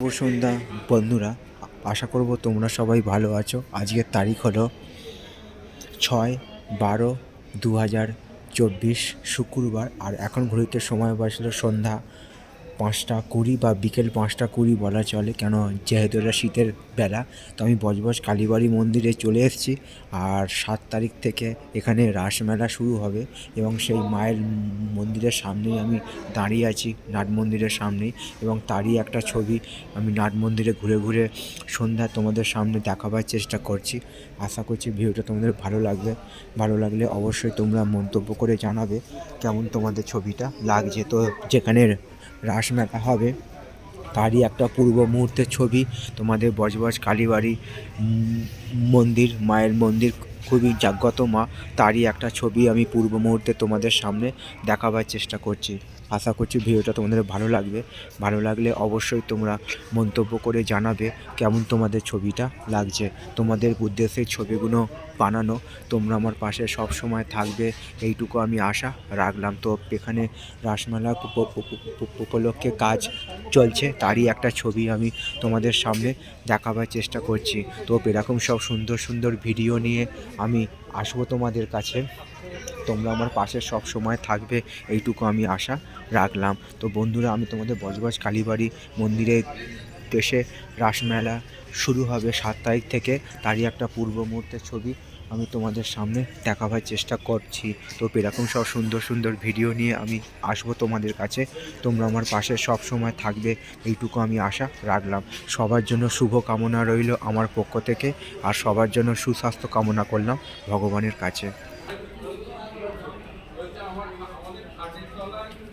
সন্ধ্যা, বন্ধুরা। আশা করব তোমরা সবাই ভালো আছো। আজকের তারিখ হলো ছয় বারো দু হাজার চব্বিশ শুক্রবার। আর এখন ঘড়িতে সময় বাজলো সন্ধ্যা পাঁচটা কুড়ি বা বিকেল পাঁচটা কুড়ি বলা চলে, কেন যেহেতু এটা শীতের বেলা, তো আমি বজবজ কালীবাড়ি মন্দিরে চলে এসেছি। আর সাত তারিখ থেকে এখানে রাসমেলা শুরু হবে এবং সেই মায়ের মন্দিরের সামনেই আমি দাঁড়িয়ে আছি, নাট মন্দিরের সামনেই। এবং তারই একটা ছবি, আমি নাট মন্দিরে ঘুরে ঘুরে সন্ধ্যা তোমাদের সামনে দেখাবার চেষ্টা করছি। আশা করছি ভিডিওটা তোমাদের ভালো লাগবে। ভালো লাগলে অবশ্যই তোমরা মন্তব্য করে জানাবে, কেমন তোমাদের ছবিটা লাগছে। তো যেখানে রাসমেলা হবে। তারই একটা পূর্ব মুহূর্তের ছবি। তোমাদের বজবজ কালীবাড়ি মন্দির, মায়ের মন্দির খুবই জাগ্রত মা। তারই একটা ছবি আমি পূর্ব মুহূর্তে তোমাদের সামনে দেখাবার চেষ্টা করছি। আশা করছি ভিডিওটা তোমাদের ভালো লাগবে। ভালো লাগলে অবশ্যই তোমরা মন্তব্য করে জানাবে কেমন তোমাদের ছবিটা লাগছে। তোমাদের উদ্দেশ্যে ছবিগুলো বানানো, তোমরা আমার পাশে সব সময় থাকবে, এইটুকু আমি আশা রাখলাম। তো এখানে রাসমেলা উপ- উপ- উপ- উপলক্ষে কাজ চলছে, তারই একটা ছবি আমি তোমাদের সামনে দেখাবার চেষ্টা করছি। তো এরকম সব সুন্দর সুন্দর ভিডিও নিয়ে আমি আসব তোমাদের কাছে। তোমরা আমার পাশে সব সময় থাকবে, এইটুকু আমি আশা রাখলাম। তো বন্ধুরা, আমি তোমাদের বজবজ কালীবাড়ি মন্দিরে উদ্দেশ্যে রাসমেলা শুরু হবে সাত তারিখ থেকে। তারই একটা পূর্ব মুহূর্তের ছবি আমি তোমাদের সামনে দেখাবার চেষ্টা করছি। তো এরকম সব সুন্দর সুন্দর ভিডিও নিয়ে আমি আসব তোমাদের কাছে। তোমরা আমার পাশে সব সময় থাকবে, এইটুকু আমি আশা রাখলাম। সবার জন্য শুভ কামনা রইল আমার পক্ষ থেকে আর সবার জন্য সুস্বাস্থ্য কামনা করলাম ভগবানের কাছে।